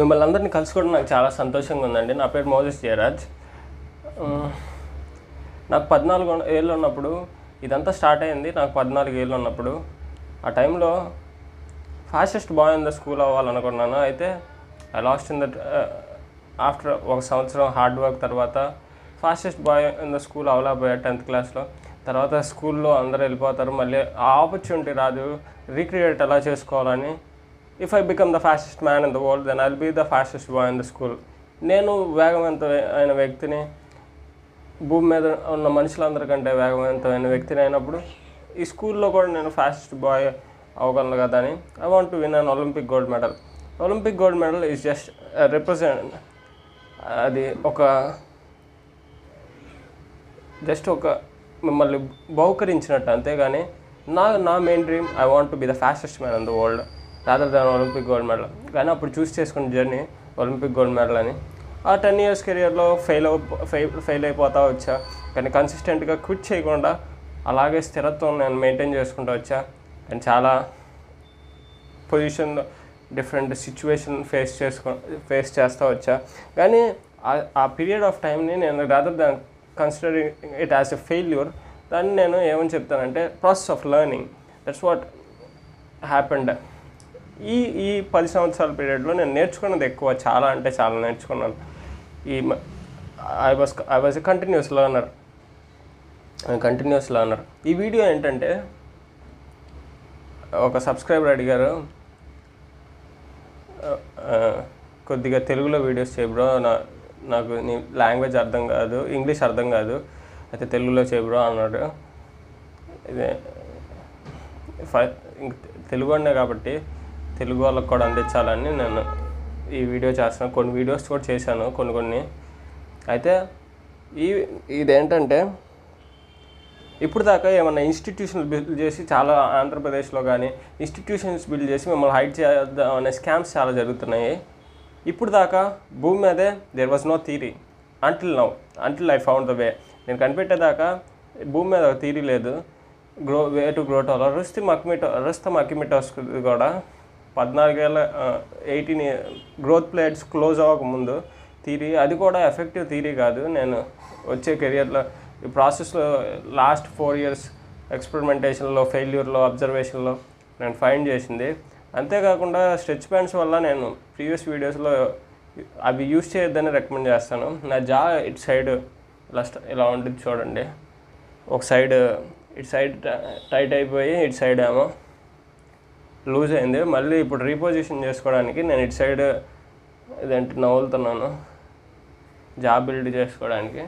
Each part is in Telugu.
మిమ్మల్ని అందరినీ కలుసుకోవడం నాకు చాలా సంతోషంగా ఉందండి. నా పేరు మోజెస్ జయరాజ్. నాకు పద్నాలుగు ఏళ్ళు ఉన్నప్పుడు ఇదంతా స్టార్ట్ అయింది. నాకు పద్నాలుగు ఏళ్ళు ఉన్నప్పుడు. ఆ టైంలో fastest boy in the school అవ్వాలనుకున్నాను. అయితే I lost in the after ఒక సంవత్సరం హార్డ్ వర్క్ తర్వాత fastest boy in the school అవ్వలేకపోయా tenth క్లాస్లో. తర్వాత స్కూల్లో అందరూ వెళ్ళిపోతారు. మళ్ళీ ఆ ఆపర్చునిటీ రాదు. రీక్రియేట్ ఎలా చేసుకోవాలని if I become the fastest man in the world then I'll be the fastest boy in the school నేను వేగవంతమైన వ్యక్తిని భూమి మీద ఉన్న మనుషులందరికంటే వేగవంతమైన వ్యక్తిని అయినప్పుడు ఈ స్కూల్లో కూడా నేను ఫాస్టెస్ట్ బాయ్ అవగలను కదా అని I want to win an Olympic gold medal Olympic gold medal is just represent అది ఒక జస్ట్ ఒక మిమ్మల్ని బహుకరించినట్టు అంతేగాని నా నా main dream I want to be the fastest man in the world rather than Olympic gold medal. కానీ అప్పుడు చూస్ చేసుకున్న జర్నీ ఒలింపిక్ గోల్డ్ మెడల్ అని. ఆ టెన్ ఇయర్స్ కెరియర్లో ఫెయిల్ ఫెయిల్ ఫెయిల్ అయిపోతా వచ్చా. కానీ కన్సిస్టెంట్గా క్విట్ చేయకుండా అలాగే స్థిరత్వం నేను మెయింటైన్ చేసుకుంటూ వచ్చా. అండ్ చాలా పొజిషన్ డిఫరెంట్ సిచ్యువేషన్ ఫేస్ చేసుకో ఫేస్ చేస్తూ వచ్చా. కానీ ఆ- ఆ పీరియడ్ ఆఫ్ టైంని నేను rather than considering it as a failure దాన్ని నేను ఏమని చెప్తానంటే process of learning. That's what happened. ఈ ఈ పది సంవత్సరాల పీరియడ్లో నేను నేర్చుకున్నది ఎక్కువ చాలా అంటే చాలా నేర్చుకున్నాను. ఈ I was I was a continuous learner continuous learner ఈ వీడియో ఏంటంటే ఒక సబ్స్క్రైబర్ అడిగారు కొద్దిగా తెలుగులో వీడియోస్ చేయ నా నాకు నీ లాంగ్వేజ్ అర్థం కాదు ఇంగ్లీష్ అర్థం కాదు అయితే తెలుగులో చేయ అన్నాడు. ఇదే తెలుగు అనే కాబట్టి తెలుగు వాళ్ళకి కూడా అందించాలని నేను ఈ వీడియో చేస్తాను. కొన్ని వీడియోస్ కూడా చేశాను కొన్ని కొన్ని. అయితే ఈ ఇదేంటంటే ఇప్పుడు దాకా ఏమన్నా ఇన్స్టిట్యూషన్స్ బిల్డ్ చేసి చాలా ఆంధ్రప్రదేశ్లో కానీ ఇన్స్టిట్యూషన్స్ బిల్డ్ చేసి మిమ్మల్ని హైట్ చేద్దాం అనే స్కామ్స్ చాలా జరుగుతున్నాయి. ఇప్పుడు దాకా భూమి మీదే there was no theory until now until I found the way నేను కనిపెట్టేదాకా భూమి మీద ఒక థీరీ లేదు. Grow way to grow tall రుస్తి మక్మిటో రుస్తం అకిమిటోస్ కూడా పద్నాలుగేళ్ళ ఎయిటీన్ గ్రోత్ ప్లేట్స్ క్లోజ్ అవ్వకముందు థీరీ అది కూడా ఎఫెక్టివ్ థీరీ కాదు. నేను వచ్చే కెరియర్లో ఈ ప్రాసెస్లో లాస్ట్ ఫోర్ ఇయర్స్ ఎక్స్పెరిమెంటేషన్లో ఫెయిల్యూర్లో అబ్జర్వేషన్లో నేను ఫైండ్ చేసింది. అంతేకాకుండా స్ట్రెచ్ బ్యాండ్స్ వల్ల నేను ప్రీవియస్ వీడియోస్లో అవి యూస్ చేయొద్దని రికమెండ్ చేస్తాను. నా జా ఇటు సైడ్ ఇలా ఇలా ఉంటుంది చూడండి. ఒక సైడ్ ఇటు సైడ్ టైట్ అయిపోయి ఇటు సైడ్ ఏమో లూజ్ అయింది. మళ్ళీ ఇప్పుడు రీపొజిషన్ చేసుకోవడానికి నేను ఇటు సైడ్ ఇదేంటి నవ్వులుతున్నాను. జాబ్ బిల్డ్ చేసుకోవడానికి.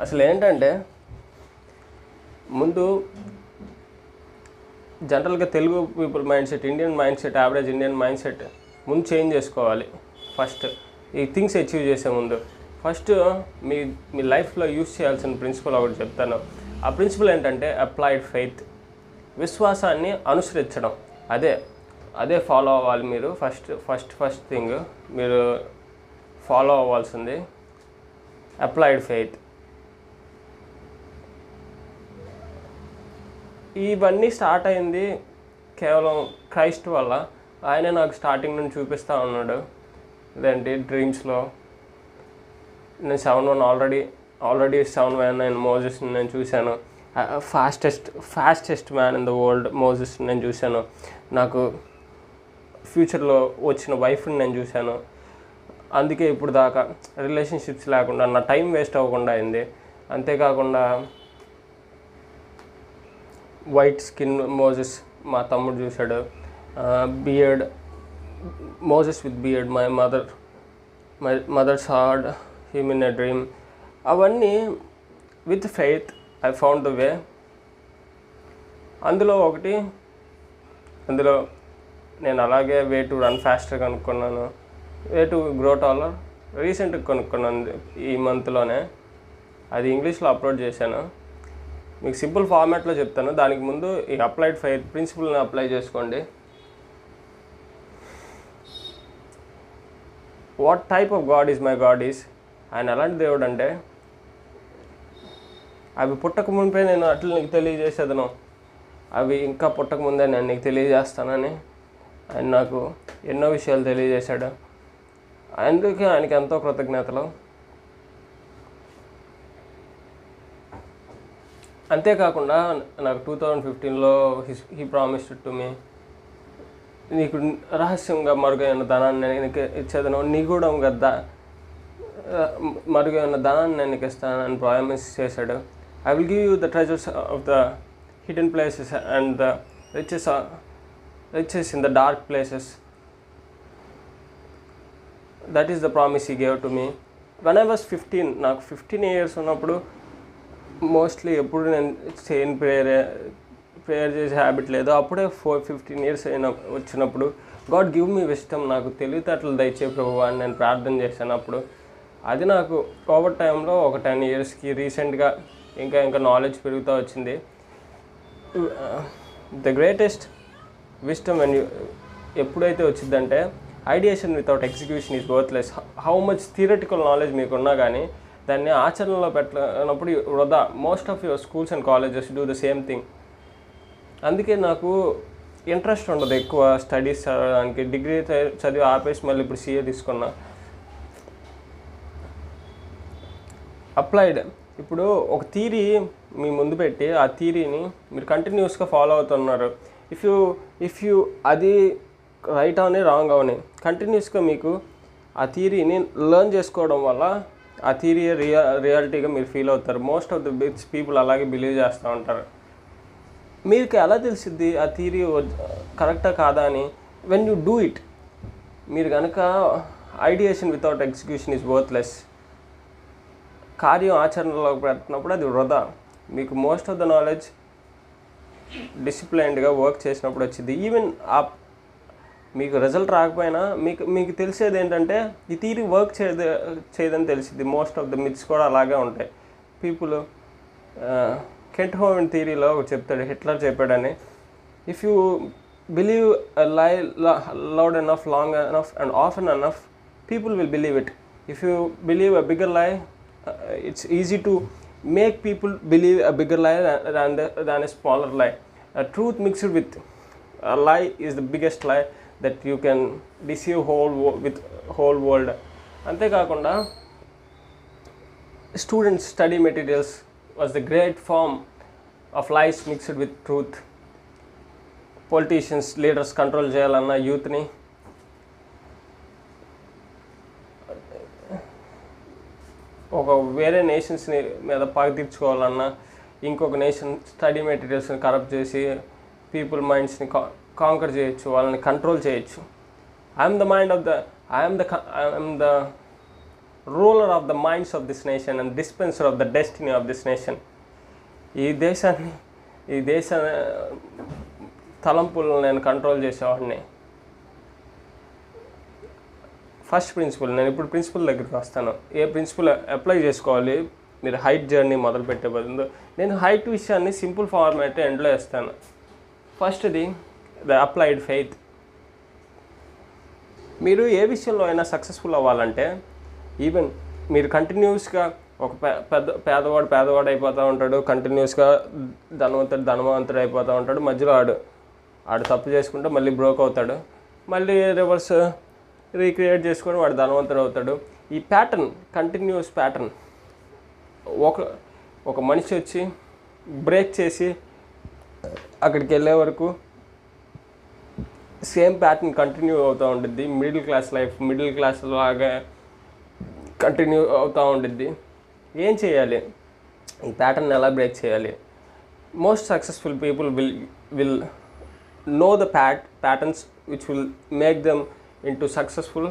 అసలు ఏంటంటే ముందు జనరల్గా Telugu people mindset Indian mindset average Indian mindset ముందు చేంజ్ చేసుకోవాలి. ఫస్ట్ ఈ థింగ్స్ అచీవ్ చేసే ముందు. ఫస్ట్ మీ మీ లైఫ్లో యూస్ చేయాల్సిన ప్రిన్సిపల్ ఒకటి చెప్తాను. ఆ ప్రిన్సిపల్ ఏంటంటే అప్లైడ్ ఫెయిత్ విశ్వాసాన్ని అనుసరించడం. అదే అదే ఫాలో అవ్వాలి మీరు. ఫస్ట్ ఫస్ట్ ఫస్ట్ థింగ్ మీరు ఫాలో అవ్వాల్సింది అప్లైడ్ ఫెయిత్ ఇవన్నీ స్టార్ట్ అయింది కేవలం క్రైస్ట్ వల్ల. ఆయన నాకు స్టార్టింగ్ నుంచి చూపిస్తూ ఉన్నాడు. ఇదేంటి? డ్రీమ్స్లో నేను seven one already already seven one నేను మోజెస్ నేను చూశాను. Fastest fastest man in the world Moses నేను చూశాను. నాకు ఫ్యూచర్లో వచ్చిన వైఫ్ని నేను చూశాను. అందుకే ఇప్పుడు దాకా రిలేషన్షిప్స్ లేకుండా నా టైం వేస్ట్ అవ్వకుండా అయింది. అంతేకాకుండా వైట్ స్కిన్ మోజెస్ మా తమ్ముడు చూశాడు. Beard Moses with beard my mother my mother's hard him a dream అవన్నీ with faith I found the way అందులో ఒకటి అందులో నేను అలాగే వే టు రన్ ఫాస్టర్ కనుక్కున్నాను. వే టు గ్రో టాలర్ రీసెంట్గా కొనుక్కున్నాను ఈ మంత్లోనే అది ఇంగ్లీష్లో అప్లోడ్ చేశాను. మీకు సింపుల్ ఫార్మాట్లో చెప్తాను. దానికి ముందు ఈ అప్లైడ్ ఫైర్ ప్రిన్సిపల్ని అప్లై చేసుకోండి. What type of God is my God is ఆయన ఎలాంటి దేవుడు అంటే అవి పుట్టక మునిపే నేను అట్లు నీకు తెలియజేసేదను. అవి ఇంకా పుట్టక ముందే నేను నీకు తెలియజేస్తానని ఆయన నాకు ఎన్నో విషయాలు తెలియజేశాడు. అందుకే ఆయనకి ఎంతో కృతజ్ఞతలు. అంతేకాకుండా నాకు టూ థౌజండ్ ఫిఫ్టీన్లో his he promised to me నీకు రహస్యంగా మరుగైన ధనాన్ని నేను ఇచ్చేదను. నిగూఢంగా ద మరుగైన ధనాన్ని నేను నీకు ఇస్తానని ప్రామిస్ చేశాడు. I will give you the treasures of the hidden places and the riches riches in the dark places that is the promise he gave to me when I was fifteen నాకు ఫిఫ్టీన్ ఇయర్స్ ఉన్నప్పుడు మోస్ట్లీ ఎప్పుడు నేను చేయని ప్రేయర్ ప్రేయర్ చేసే హ్యాబిట్ లేదు. అప్పుడే ఫోర్ ఫిఫ్టీన్ ఇయర్స్ అయిన వచ్చినప్పుడు గాడ్ గివ్ మీ విస్టమ్ నాకు తెలివితేటలు దయచే ప్రభు అని నేను ప్రార్థన చేశాను అప్పుడు. అది నాకు ఓవర్ టైంలో ఒక టెన్ ఇయర్స్కి రీసెంట్గా ఇంకా ఇంకా నాలెడ్జ్ పెరుగుతూ వచ్చింది. ద గ్రేటెస్ట్ విస్టమ్ అండ్ ఎప్పుడైతే వచ్చిందంటే ideation without execution is worthless how much theoretical knowledge మీకు ఉన్నా కానీ దాన్ని ఆచరణలో పెట్టినప్పుడు వృధా. Most of your schools and colleges do the same thing అందుకే నాకు ఇంట్రెస్ట్ ఉండదు ఎక్కువ స్టడీస్ చదవడానికి. డిగ్రీ చదివి ఆపేసి మళ్ళీ ఇప్పుడు సీఏ తీసుకున్నా. అప్లైడ్ ఇప్పుడు ఒక థీరీ మీ ముందు పెట్టి ఆ థీరీని మీరు కంటిన్యూస్గా ఫాలో అవుతున్నారు. ఇఫ్ యూ ఇఫ్ యూ అది రైట్ అవని రాంగ్ అవని కంటిన్యూస్గా మీకు ఆ థీరీని లెర్న్ చేసుకోవడం వల్ల ఆ థీరీ రియా రియాలిటీగా మీరు ఫీల్ అవుతారు. Most of the bigs people అలాగే బిలీవ్ చేస్తూ ఉంటారు. మీకు ఎలా తెలిసిద్ది ఆ థీరీ కరెక్టా కాదా అని? వెన్ యూ డూ ఇట్ మీరు కనుక ideation without execution is worthless కార్యం ఆచరణలో పెట్టినప్పుడు అది వృధా. మీకు మోస్ట్ ఆఫ్ ద నాలెడ్జ్ డిసిప్లైన్డ్గా వర్క్ చేసినప్పుడు వచ్చింది. ఈవెన్ ఆ మీకు రిజల్ట్ రాకపోయినా మీకు మీకు తెలిసేది ఏంటంటే ఈ థీరీ వర్క్ చేయదు చేయదని తెలిసింది మోస్ట్ ఆఫ్ ద మిత్స్ కూడా అలాగే ఉంటాయి. పీపుల్ కెంట్ హోవెన్ థీరీలో చెప్తాడు హిట్లర్ చెప్పాడని. If you believe lie loud enough long enough and of and enough people will believe it if you believe a bigger lie it's easy to make people believe a bigger lie than than a smaller lie truth mixed with lie is the biggest lie that you can deceive whole with whole world అంతేకాకుండా students study materials was the great form of life mixed with truth politicians leaders control చేయాలన్న యూత్ని ఒక వేరే నేషన్స్ని మీద పగ తీర్చుకోవాలన్నా ఇంకొక నేషన్ స్టడీ మెటీరియల్స్ని కరప్ట్ చేసి పీపుల్ మైండ్స్ని కాంకర్ చేయొచ్చు వాళ్ళని కంట్రోల్ చేయొచ్చు. I'm the mind of the I'm the I'm the ruler of the minds of this nation and dispenser of the destiny of this nation ఈ దేశాన్ని ఈ దేశ తలంపులను నేను కంట్రోల్ చేసేవాడిని. ఫస్ట్ ప్రిన్సిపల్ నేను ఇప్పుడు ప్రిన్సిపల్ దగ్గరికి వస్తాను. ఏ ప్రిన్సిపల్ అప్లై చేసుకోవాలి? మీరు హైట్ జర్నీ మొదలు పెట్టే బదులు. నేను హైట్ విషయాన్ని సింపుల్ ఫార్మాట్ ఎండ్లో వేస్తాను. ఫస్ట్ది ద అప్లైడ్ ఫెయిత్ మీరు ఏ విషయంలో అయినా సక్సెస్ఫుల్ అవ్వాలంటే ఈవెన్ మీరు కంటిన్యూస్గా ఒక పెద్ద పేదవాడు పేదవాడు అయిపోతూ ఉంటాడు కంటిన్యూస్గా ధనవంతుడు ధనవంతుడు అయిపోతూ ఉంటాడు మధ్యలో ఆడు ఆడు తప్పు చేసుకుంటే మళ్ళీ బ్రోక్ అవుతాడు మళ్ళీ రివర్స్ రీక్రియేట్ చేసుకొని వాడు ధనవంతుడు అవుతాడు. ఈ ప్యాటర్న్ కంటిన్యూస్ ప్యాటర్న్ ఒక ఒక మనిషి వచ్చి బ్రేక్ చేసి అక్కడికి వెళ్ళే వరకు సేమ్ ప్యాటర్న్ కంటిన్యూ అవుతూ ఉంటుంది middle class life middle class లాగా కంటిన్యూ అవుతూ ఉంటుంది ఏం చేయాలి? ఈ ప్యాటర్న్ ఎలా బ్రేక్ చేయాలి? Most successful people will will know the pat patterns which will make them into successful successful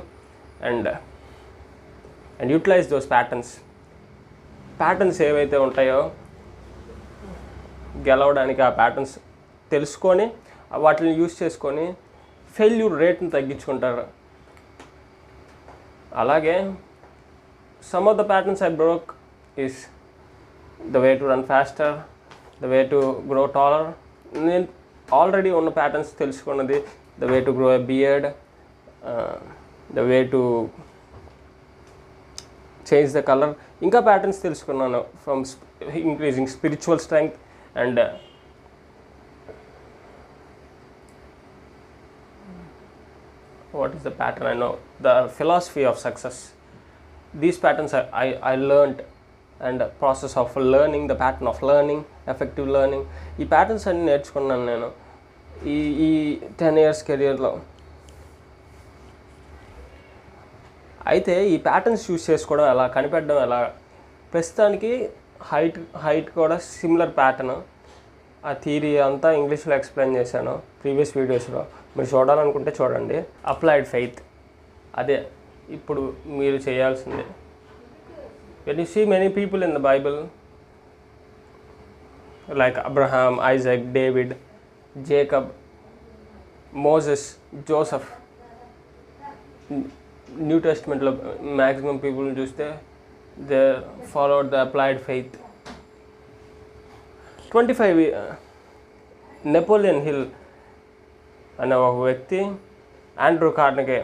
and and utilize those patterns patterns ఏవైతే ఉంటాయో గెలవడానికి ఆ ప్యాటర్న్స్ తెలుసుకొని వాటిని యూస్ చేసుకొని ఫెయిల్యూర్ రేట్ని తగ్గించుకుంటారు. అలాగే some of the patterns I broke is the way to run faster the way to grow taller నేను ఆల్రెడీ ఉన్న ప్యాటర్న్స్ తెలుసుకున్నది the way to grow a beard the way to change the colour. ఇంకా ప్యాటర్న్స్ తెలుసుకున్నాను. From increasing spiritual strength and what is the pattern I know the philosophy of success these patterns I I learn and process of learning the pattern of learning effective learning ఈ ప్యాటర్న్స్ అన్ని నేర్చుకున్నాను నేను. ఈ ఈ టెన్ ఇయర్స్ కెరియర్లో అయితే ఈ ప్యాటర్న్స్ యూస్ చేసుకోవడం ఎలా కనిపెట్టడం ఎలా? ప్రస్తుతానికి హైట్ హైట్ కూడా సిమిలర్ ప్యాటర్న్ ఆ థీరీ అంతా ఇంగ్లీష్లో ఎక్స్ప్లెయిన్ చేశాను ప్రీవియస్ వీడియోస్లో మీరు చూడాలనుకుంటే చూడండి. అప్లైడ్ ఫెయిత్ అదే ఇప్పుడు మీరు చేయాల్సిందే. When you see many people in the Bible like Abraham Isaac David Jacob Moses Joseph new టెస్ట్మెంట్లో maximum people చూస్తే they followed the applied faith twenty five Napoleon Hill అనే ఒక వ్యక్తి ఆండ్రూ కార్నగే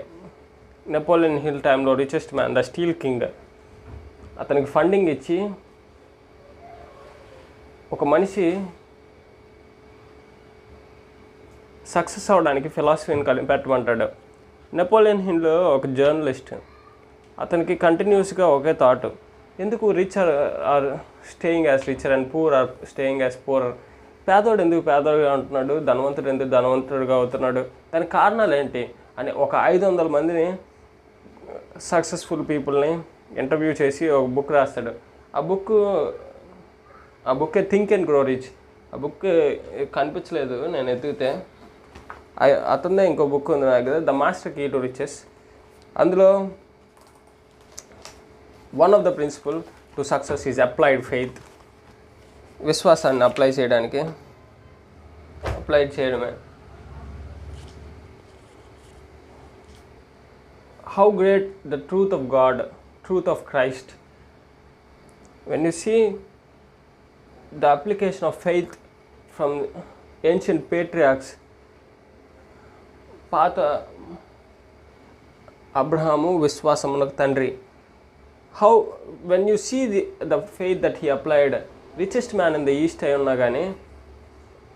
నెపోలియన్ హిల్ టైంలో richest man the steel king అతనికి ఫండింగ్ ఇచ్చి ఒక మనిషి సక్సెస్ అవ్వడానికి ఫిలాసఫీని కలిపెట్టమంటాడు నెపోలియన్ హిల్లో ఒక జర్నలిస్ట్ అతనికి కంటిన్యూస్గా ఒకే థాట్ ఎందుకు rich are are staying as richer and poor are staying as poor పేదోడు ఎందుకు పేదోడుగా ఉంటున్నాడు? ధనవంతుడు ఎందుకు ధనవంతుడుగా అవుతున్నాడు? దానికి కారణాలు ఏంటి? అని ఒక ఐదు వందల మందిని సక్సెస్ఫుల్ పీపుల్ని ఇంటర్వ్యూ చేసి ఒక బుక్ రాస్తాడు. ఆ బుక్ ఆ book think and grow rich ఆ బుక్ uh, కనిపించలేదు. నేను ఎదిగితే అతనిదే ఇంకో బుక్ ఉంది నాకు the master key to riches అందులో one of the principle to success is applied faith విశ్వాసాన్ని అప్లై చేయడానికి అప్లై చేయడమే how great the truth of God truth of Christ when you see the application of faith from ancient patriarchs పాత అబ్రహాము విశ్వాసమునకు తండ్రి. How when you see the the faith that he applied richest man in the east అయి ఉన్నా కానీ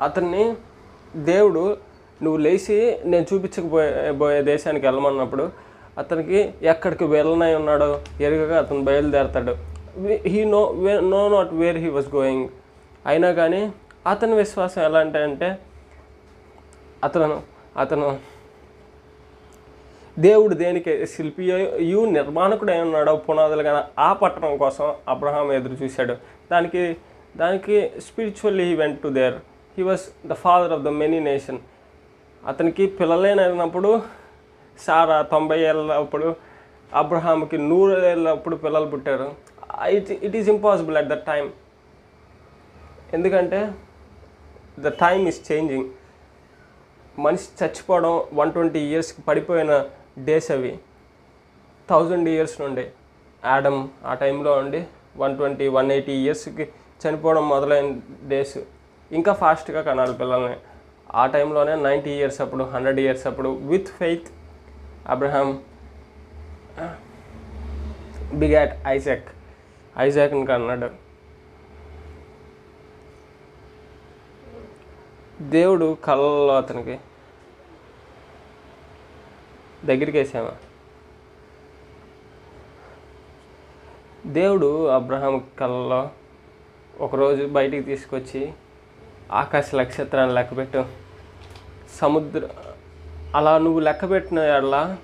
అతన్ని దేవుడు నువ్వు లేచి నేను చూపించకపోయే పోయే దేశానికి వెళ్ళమన్నప్పుడు అతనికి ఎక్కడికి వెళ్ళనై ఉన్నాడో ఎరుగగా అతను బయలుదేరతాడు. He know way no not where he was going అయినా కానీ అతని విశ్వాసం ఎలా అంటే అంటే అతను అతను దేవుడు దేనికి శిల్పి యు అయి ఉన్నాడో పునాదులు కానీ ఆ పట్టణం కోసం అబ్రహాం ఎదురు చూశాడు. దానికి దానికి spiritually he went to there he was the father of the many nation అతనికి పిల్లలేనప్పుడు సారా తొంభై ఏళ్ళప్పుడు అబ్రహాంకి నూరు ఏళ్ళప్పుడు పిల్లలు పుట్టారు. It it is impossible at the time ఎందుకంటే ద టైమ్ ఈస్ చేంజింగ్ మనిషి చచ్చిపోవడం వన్ ట్వంటీ ఇయర్స్కి పడిపోయిన డేస్ అవి థౌజండ్ ఇయర్స్ నుండి యాడమ్ ఆ టైంలో ఉండి వన్ ట్వంటీ వన్ ఎయిటీ ఇయర్స్కి చనిపోవడం మొదలైన డేస్. ఇంకా ఫాస్ట్గా కనాలి పిల్లల్ని. ఆ టైంలోనే నైంటీ ఇయర్స్ అప్పుడు హండ్రెడ్ ఇయర్స్ అప్పుడు with faith Abraham begot Isaac ఐజాక్ని కన్నాడు. దేవుడు కళ్ళలో అతనికి దగ్గరికి వేసామా దేవుడు అబ్రహాం కళ్ళలో ఒకరోజు బయటికి తీసుకొచ్చి ఆకాశ నక్షత్రాన్ని లెక్కపెట్టు. సముద్ర అలా నువ్వు లెక్కపెట్టిన ఎడల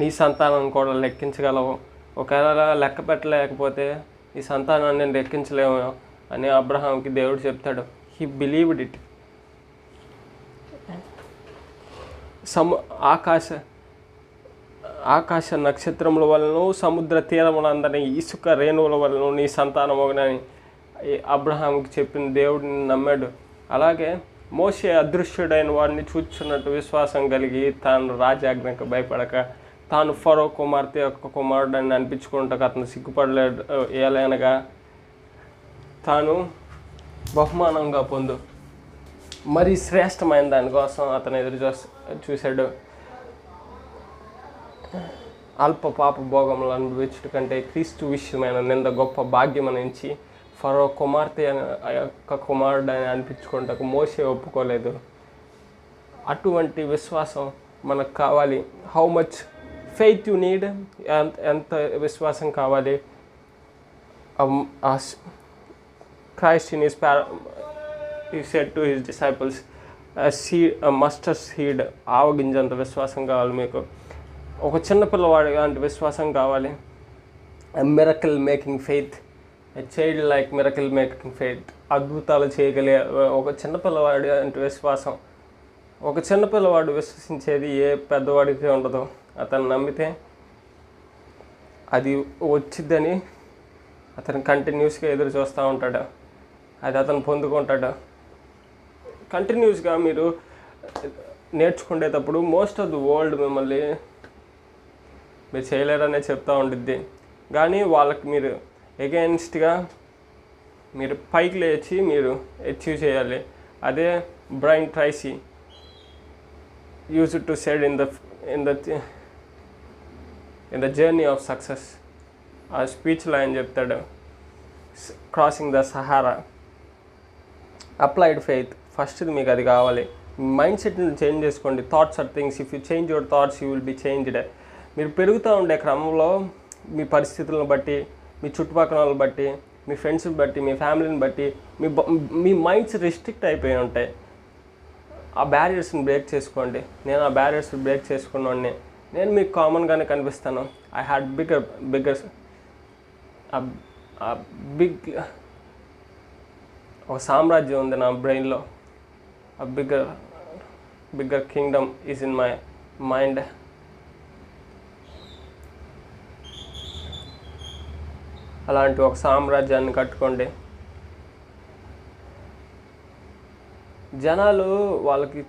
నీ సంతానం కూడా లెక్కించగలవు. ఒకవేళ లెక్క పెట్టలేకపోతే నీ సంతానాన్ని నేను లెక్కించలేము అని అబ్రహాంకి దేవుడు చెప్తాడు. హీ బిలీవ్డ్ ఇట్ సము ఆకాశ ఆకాశ నక్షత్రముల వలన సముద్ర తీరములందరినీ ఇసుక రేణువుల వలన నీ సంతానమోగనని అబ్రహాంకి చెప్పిన దేవుడిని నమ్మాడు. అలాగే మోసే అదృశ్యుడైన వాడిని చూచున్నట్టు విశ్వాసం కలిగి తాను రాజాజ్ఞకు భయపడక తాను ఫరో కుమార్తె యొక్క కుమారుడని అనిపించుకుంటకు అతను సిగ్గుపడలేడు ఏలైనగా తాను బహుమానంగా పొందు. మరి శ్రేష్టమైన దానికోసం అతను ఎదురు చూస్ చూశాడు. అల్ప పాప భోగములు అనుభవించడం కంటే క్రీస్తు విషయమైన నింద గొప్ప భాగ్యం నుంచి ఫరో కుమార్తె ఆ యొక్క కుమారుడు అని అనిపించుకుంటకు మోసే ఒప్పుకోలేదు. అటువంటి విశ్వాసం మనకు కావాలి. How much faith you need ఎంత ఎంత విశ్వాసం కావాలి? Christ in is ప్యార he said to his disciples seed mustard seed ఆవగింజంత విశ్వాసం కావాలి మీకు. ఒక చిన్న పిల్లవాడు లాంటి విశ్వాసం కావాలి. Miracle making faith child like miracle making faith అద్భుతాలు చేయగలిగే ఒక చిన్న పిల్లవాడి అంటే విశ్వాసం. ఒక చిన్న పిల్లవాడు విశ్వసించేది ఏ పెద్దవాడికి ఉండదు. అతను నమ్మితే అది వచ్చిద్దని అతను కంటిన్యూస్గా ఎదురు చూస్తూ ఉంటాడు. అది అతను పొందుకుంటాడు. కంటిన్యూస్గా మీరు నేర్చుకునేటప్పుడు మోస్ట్ ఆఫ్ ది వరల్డ్ మిమ్మల్ని మీరు చేయలేరనే చెప్తూ ఉండిద్ది. కానీ వాళ్ళకి మీరు ఎగెన్స్ట్గా మీరు పైకి లేచి మీరు అచీవ్ చేయాలి. అదే Brian Tracy use to said in the in the in the journey of success ఆ స్పీచ్లో ఆయన చెప్తాడు crossing the Sahara applied faith ఫస్ట్ది మీకు అది కావాలి. మైండ్ సెట్ని చేంజ్ చేసుకోండి. Thoughts are things if you change your thoughts you will be changed మీరు పెరుగుతూ ఉండే క్రమంలో మీ పరిస్థితులను బట్టి మీ చుట్టుపక్కల వాళ్ళని బట్టి మీ ఫ్రెండ్స్ని బట్టి మీ ఫ్యామిలీని బట్టి మీ బ- మీ మైండ్స్ రిస్ట్రిక్ట్ అయిపోయి ఉంటాయి. ఆ బ్యారియర్స్ని బ్రేక్ చేసుకోండి. నేను ఆ బ్యారియర్స్ బ్రేక్ చేసుకున్నాను నేను మీకు కామన్గానే కనిపిస్తాను. I had bigger bigger big ఒక సామ్రాజ్యం ఉంది నా బ్రెయిన్లో ఆ bigger bigger kingdom is in my mind అలాంటి ఒక సామ్రాజ్యాన్ని కట్టుకోండి. జనాలు వాళ్ళకి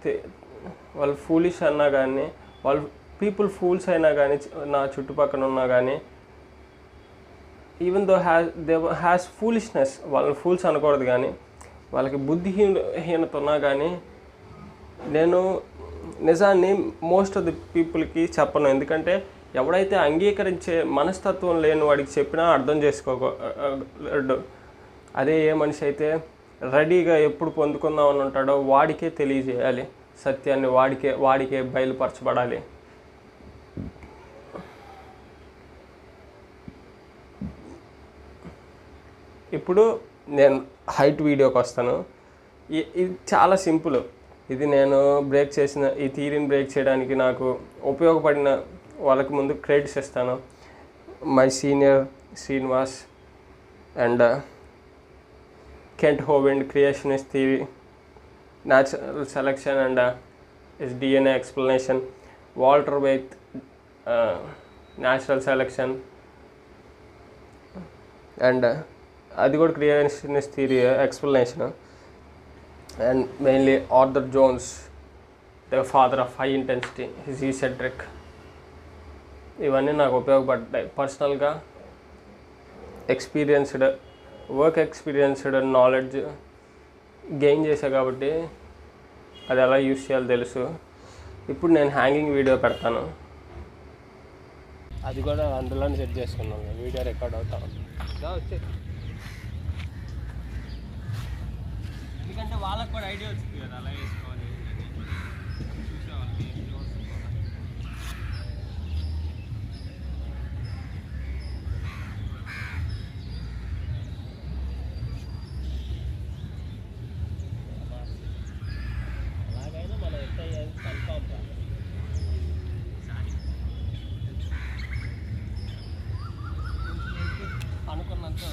వాళ్ళు ఫూలిష్ అన్నా కానీ వాళ్ళు పీపుల్ ఫూల్స్ అయినా కానీ నా చుట్టుపక్కల ఉన్నా కానీ even though has they has foolishness వాళ్ళని ఫూల్స్ అనకూడదు కానీ వాళ్ళకి బుద్ధిహీన హీనత ఉన్నా కానీ నేను నిజాన్ని మోస్ట్ ఆఫ్ ది పీపుల్కి చెప్పను. ఎందుకంటే ఎవడైతే అంగీకరించే మనస్తత్వం లేని వాడికి చెప్పినా అర్థం చేసుకోగలడు అదే ఏ మనిషి అయితే రెడీగా ఎప్పుడు పొందుకుందామని ఉంటాడో వాడికే తెలియజేయాలి. సత్యాన్ని వాడికే వాడికే బయలుపరచబడాలి. ఇప్పుడు నేను హైట్ వీడియోకి వస్తాను. ఇది చాలా సింపుల్. ఇది నేను బ్రేక్ చేసిన ఈ థీరీని బ్రేక్ చేయడానికి నాకు ఉపయోగపడిన వాళ్ళకి ముందు క్రెడిట్స్ ఇస్తాను. My senior Srinivas and Kent Hovind creationist theory natural selection and is DNA explanation Walter Veith natural selection and అది కూడా creationist theory explanation and mainly Arthur Jones the father of high intensity his eccentric ఇవన్నీ నాకు ఉపయోగపడ్డాయి. పర్సనల్గా experienced work experienced knowledge gain చేశా కాబట్టి అది ఎలా యూస్ చేయాలో తెలుసు. ఇప్పుడు నేను హ్యాంగింగ్ వీడియో పెడతాను. అది కూడా అందులోనే సెట్ చేసుకున్నాను వీడియో రికార్డ్ అవుతా ఉంది. దా వచ్చే ఎందుకంటే వాళ్ళకి కూడా ఐడియా వచ్చింది కదా అలా వేసుకోవాలి చూసే వాళ్ళకి viewers కూడా. అలాగైనా మనం ఎంత అయ్యేది కన్ఫామ్ రా అనుకున్నంత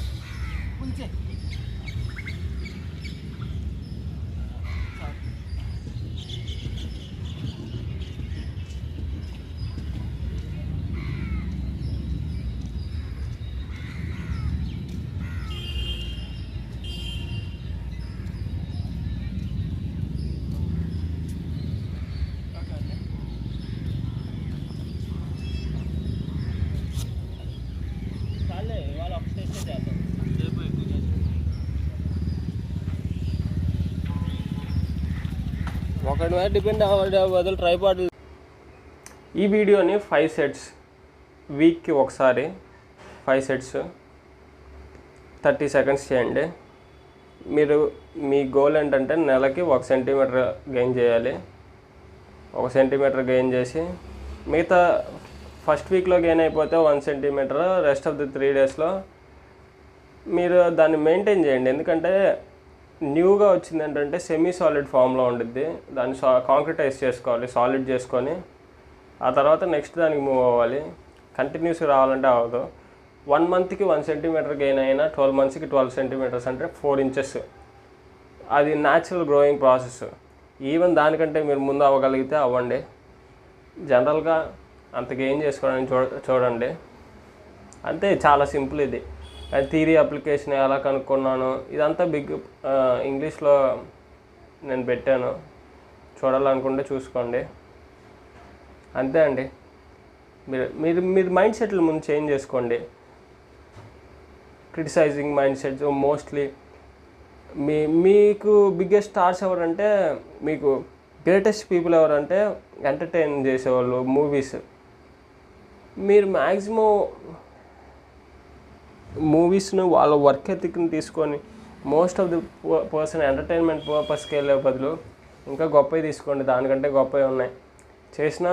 ఉంచే చాలే ఇవాళ ఒక స్టేషన్ చేద్దాం రేపు ఎక్కువ చేద్దాం ఒకటి మీద డిపెండ్ అవ్వడం బదులు ట్రైపాడ్ ఈ వీడియోని ఫైవ్ సెట్స్ వీక్కి ఒకసారి ఫైవ్ సెట్స్ థర్టీ సెకండ్స్ చేయండి. మీరు మీ గోల్ ఏంటంటే నెలకి ఒక సెంటీమీటర్ గెయిన్ చేయాలి. ఒక సెంటీమీటర్ గెయిన్ చేసి మిగతా ఫస్ట్ వీక్లో గెయిన్ అయిపోతే one centimetre rest of the three డేస్లో మీరు దాన్ని మెయింటైన్ చేయండి. ఎందుకంటే న్యూగా వచ్చింది ఏంటంటే సెమీ సాలిడ్ ఫామ్లో ఉండిద్ది. దాన్ని సా కాంక్రిటైజ్ చేసుకోవాలి సాలిడ్ చేసుకొని. ఆ తర్వాత నెక్స్ట్ దానికి మూవ్ అవ్వాలి. కంటిన్యూస్గా రావాలంటే అవ్వదు. వన్ మంత్కి వన్ సెంటీమీటర్ గెయిన్ అయినా ట్వెల్వ్ మంత్స్కి ట్వెల్వ్ సెంటీమీటర్స్ అంటే ఫోర్ ఇంచెస్ అది న్యాచురల్ గ్రోయింగ్ ప్రాసెస్ ఈవెన్ దానికంటే మీరు ముందు అవ్వగలిగితే అవ్వండి. జనరల్గా అంత గెయిన్ చేసుకోవడానికి చూడ చూడండి. అంతే చాలా సింపుల్ ఇది. థీరీ అప్లికేషన్ ఎలా కనుక్కున్నాను? ఇదంతా బిగ్ ఇంగ్లీష్లో నేను పెట్టాను. చూడాలనుకుంటే చూసుకోండి. అంతే అండి. మీరు మీరు మీరు మైండ్ సెట్లు ముందు చేంజ్ చేసుకోండి. క్రిటిసైజింగ్ మైండ్ సెట్స్ మోస్ట్లీ మీ మీకు బిగ్గెస్ట్ స్టార్స్ ఎవరంటే మీకు గ్రేటెస్ట్ పీపుల్ ఎవరంటే ఎంటర్టైన్ చేసేవాళ్ళు మూవీస్ మీరు మ్యాక్సిమం మూవీస్ను వాళ్ళ వర్క్ ఎథిక్ని తీసుకొని most of the person entertainment పర్పస్కి వెళ్ళే బదులు ఇంకా గొప్పవి తీసుకోండి. దానికంటే గొప్పవి ఉన్నాయి. చేసిన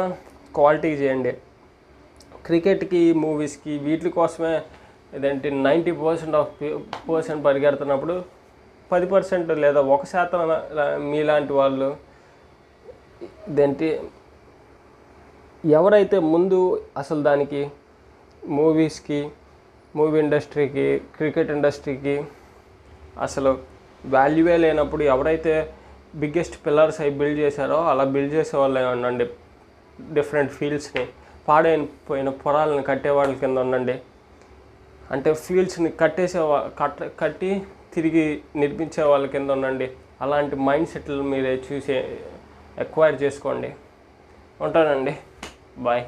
క్వాలిటీ చేయండి. క్రికెట్కి మూవీస్కి వీటి కోసమే ఇదేంటి నైంటీ పర్సెంట్ ఆఫ్ పర్సెంట్ పరిగెడుతున్నప్పుడు పది పర్సెంట్ లేదా ఒక శాతం మీలాంటి వాళ్ళు ఇదేంటి ఎవరైతే ముందు అసలు దానికి మూవీస్కి మూవీ ఇండస్ట్రీకి క్రికెట్ ఇండస్ట్రీకి అసలు వాల్యూవే లేనప్పుడు ఎవరైతే బిగ్గెస్ట్ పిల్లర్స్ అవి బిల్డ్ చేశారో అలా బిల్డ్ చేసే వాళ్ళే ఉండండి. డిఫరెంట్ ఫీల్డ్స్ని పాడైన పోయిన పొరాలను కట్టేవాళ్ళ కింద ఉండండి. అంటే ఫీల్డ్స్ని కట్టేసే కట్ కట్ట కట్టి తిరిగి నిర్మించే వాళ్ళ కింద ఉండండి. అలాంటి మైండ్ సెట్లు మీరే చూసి ఎక్వైర్ చేసుకోండి. ఉంటానండి. బాయ్.